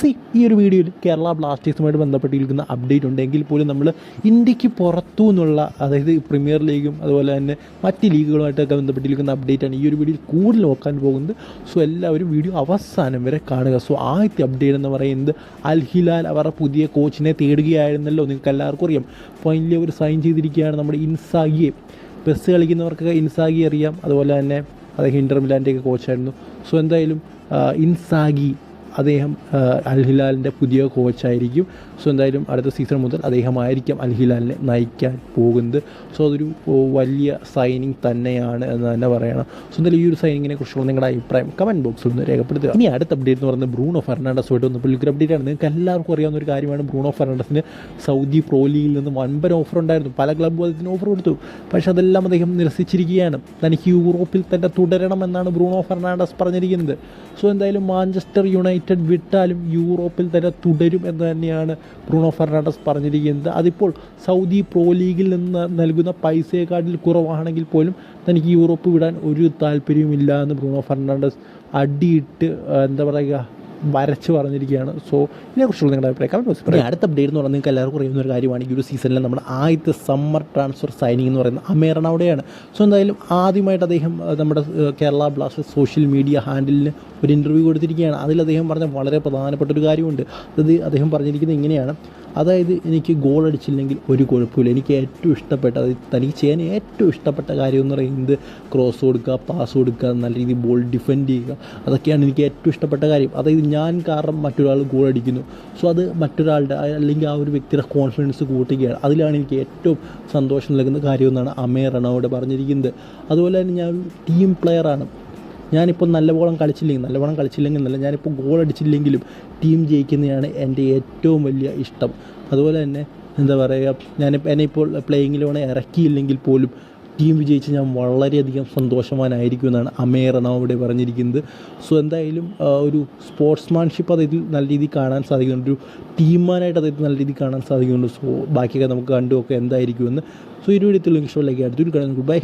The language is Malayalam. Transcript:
സി ഈ ഒരു വീഡിയോയിൽ കേരള ബ്ലാസ്റ്റേഴ്സുമായിട്ട് ബന്ധപ്പെട്ടിരിക്കുന്ന അപ്ഡേറ്റ് ഉണ്ടെങ്കിൽ പോലും നമ്മൾ ഇന്ത്യയ്ക്ക് പുറത്തു നിന്നുള്ള അതായത് പ്രീമിയർ ലീഗും അതുപോലെ തന്നെ മറ്റ് ലീഗുകളുമായിട്ടൊക്കെ ബന്ധപ്പെട്ടിരിക്കുന്ന അപ്ഡേറ്റാണ് ഈ ഒരു വീഡിയോയിൽ കൂടുതൽ നോക്കാൻ പോകുന്നത്. സോ എല്ലാവരും വീഡിയോ അവസാനം വരെ കാണുക. സോ ആദ്യത്തെ അപ്ഡേറ്റ് എന്ന് പറയുന്നത് അൽഹിലാൽ അവരുടെ പുതിയ കോച്ചിനെ തേടുകയായിരുന്നല്ലോ. നിങ്ങൾക്ക് എല്ലാവർക്കും അറിയാം. ഫൈനലി അവർ സൈൻ ചെയ്തിരിക്കുകയാണ് നമ്മുടെ ഇൻസാഗിയെ. ബസ് കളിക്കുന്നവർക്കൊക്കെ ഇൻസാഗി അറിയാം. അതുപോലെ തന്നെ അത് ഹിൻഡർ മിലാന്റെയൊക്കെ കോച്ചായിരുന്നു സോ എന്തായാലും ഇൻസാഗി അദ്ദേഹം അൽഹിലാലിന്റെ അൽ ഹിലാലിന്റെ പുതിയ കോച്ചായിരിക്കും സോ എന്തായാലും അടുത്ത സീസൺ മുതൽ അദ്ദേഹമായിരിക്കും അൽ ഹിലാലിനെ നയിക്കാൻ പോകുന്നത്. സോ അതൊരു വലിയ സൈനിങ് തന്നെയാണ് എന്ന് തന്നെ പറയണം. സോ എന്തായാലും ഈ ഒരു സൈനിങ്ങിനെ കുറിച്ചുള്ള നിങ്ങളുടെ അഭിപ്രായം കമന്റ് ബോക്സിൽ ഒന്ന് രേഖപ്പെടുത്തുക. ഇനി അടുത്ത അപ്ഡേറ്റ് എന്ന് പറയുന്നത് ബ്രൂണോ ഫെർണാണ്ടസുമായിട്ട് വന്നപ്പോൾ പുള്ളിക്കൊരു അപ്ഡേറ്റ് ആണ്. നിങ്ങൾക്ക് എല്ലാവർക്കും അറിയാവുന്ന ഒരു കാര്യമാണ് ബ്രൂണോ ഫെർണാണ്ടസിന് സൗദി പ്രോ ലീഗിൽ നിന്ന് വൻപൻ ഓഫർ ഉണ്ടായിരുന്നു. പല ക്ലബ്ബും അതിന് ഓഫർ കൊടുത്തു. പക്ഷേ അതെല്ലാം അദ്ദേഹം നിരസിച്ചിരിക്കുകയാണ്. തനിക്ക് യൂറോപ്പിൽ തന്നെ തുടരണമെന്നാണ് ബ്രൂണോ ഫെർണാണ്ടസ് പറഞ്ഞിരിക്കുന്നത്. സോ എന്തായാലും മാഞ്ചസ്റ്റർ യുണൈറ്റഡ് വിട്ടാലും യൂറോപ്പിൽ തന്നെ തുടരും എന്ന് തന്നെയാണ് ബ്രൂണോ ഫെർണാണ്ടസ് പറഞ്ഞിരിക്കുന്നത്. അതിപ്പോൾ സൗദി പ്രോ ലീഗിൽ നിന്ന് നൽകുന്ന പൈസയെക്കാട്ടിൽ കുറവാണെങ്കിൽ പോലും തനിക്ക് യൂറോപ്പ് വിടാൻ ഒരു താല്പര്യവുമില്ല എന്ന് ബ്രൂണോ ഫെർണാണ്ടസ് അടിയിട്ട് എന്താ പറയുക വരച്ച് പറഞ്ഞിരിക്കുകയാണ്. സോ ഇതിനെക്കുറിച്ചുള്ള നിങ്ങളുടെ അഭിപ്രായം കമന്റ് അടുത്ത അപ്ഡേറ്റ് എന്ന് പറഞ്ഞാൽ നിങ്ങൾക്ക് എല്ലാവർക്കും അറിയുന്ന ഒരു കാര്യമാണ്. ഈ ഒരു സീസണിൽ നമ്മുടെ ആദ്യത്തെ സമ്മർ ട്രാൻസ്ഫർ സൈനിങ് എന്ന് പറയുന്നത് അമേറണോടെയാണ് സോ എന്തായാലും ആദ്യമായിട്ട് അദ്ദേഹം നമ്മുടെ കേരള ബ്ലാസ്റ്റേഴ്സ് സോഷ്യൽ മീഡിയ ഹാൻഡിലിന് ഒരു ഇന്റർവ്യൂ കൊടുത്തിരിക്കുകയാണ്. അതിൽ അദ്ദേഹം പറഞ്ഞ വളരെ പ്രധാനപ്പെട്ട ഒരു കാര്യമുണ്ട്. അത് അദ്ദേഹം പറഞ്ഞിരിക്കുന്നത് ഇങ്ങനെയാണ്. അതായത് എനിക്ക് ഗോൾ അടിച്ചില്ലെങ്കിൽ ഒരു കുഴപ്പമില്ല. എനിക്ക് ഏറ്റവും ഇഷ്ടപ്പെട്ട തനിക്ക് ചെയ്യാൻ ഏറ്റവും ഇഷ്ടപ്പെട്ട കാര്യം എന്ന് പറയുന്നത് ക്രോസ് കൊടുക്കുക പാസ് കൊടുക്കുക നല്ല രീതിയിൽ ബോൾ ഡിഫെൻഡ് ചെയ്യുക. അതൊക്കെയാണ് എനിക്ക് ഏറ്റവും ഇഷ്ടപ്പെട്ട കാര്യം. അതായത് ഞാൻ കാരണം മറ്റൊരാൾ ഗോൾ അടിക്കുന്നു. സോ അത് മറ്റൊരാളുടെ അല്ലെങ്കിൽ ആ ഒരു വ്യക്തിയുടെ കോൺഫിഡൻസ് കൂട്ടുകയാണ്. അതിലാണ് എനിക്ക് ഏറ്റവും സന്തോഷം നൽകുന്ന കാര്യമെന്നാണ് അമേ റണോട് പറഞ്ഞിരിക്കുന്നത്. അതുപോലെ തന്നെ ഞാൻ ടീം പ്ലെയറാണ് ഞാനിപ്പോൾ നല്ലവണ്ണം കളിച്ചില്ലെങ്കിൽ നല്ലവണ്ണം കളിച്ചില്ലെങ്കിൽ എന്നല്ല ഞാനിപ്പോൾ ഗോൾ അടിച്ചില്ലെങ്കിലും ടീം ജയിക്കുന്നതാണ് എന്റെ ഏറ്റവും വലിയ ഇഷ്ടം. അതുപോലെ തന്നെ എന്താ പറയുക ഞാൻ എന്നെ ഇപ്പോൾ പ്ലേയിങ്ങിലൂടെ ഇറക്കിയില്ലെങ്കിൽ പോലും ടീം വിജയിച്ച് ഞാൻ വളരെയധികം സന്തോഷവാനായിരിക്കും എന്നാണ് അമേ ഇവിടെ പറഞ്ഞിരിക്കുന്നത്. സോ എന്തായാലും ഒരു സ്പോർട്സ്മാൻഷിപ്പ് അദ്ദേഹത്തിൽ നല്ല രീതിയിൽ കാണാൻ സാധിക്കുന്നുണ്ട്. ഒരു ടീമാനായിട്ട് അദ്ദേഹത്തിന് നല്ല രീതിയിൽ കാണാൻ സാധിക്കുന്നുണ്ട്. സോ ബാക്കിയൊക്കെ നമുക്ക് കണ്ടുമൊക്കെ എന്തായിരിക്കുമെന്ന്. സോ ഈ വീഡിയോ ഇഷ്ടമില്ലെങ്കിൽ അടുത്തൊരു കാണുന്നു ഗുഡ് ബൈ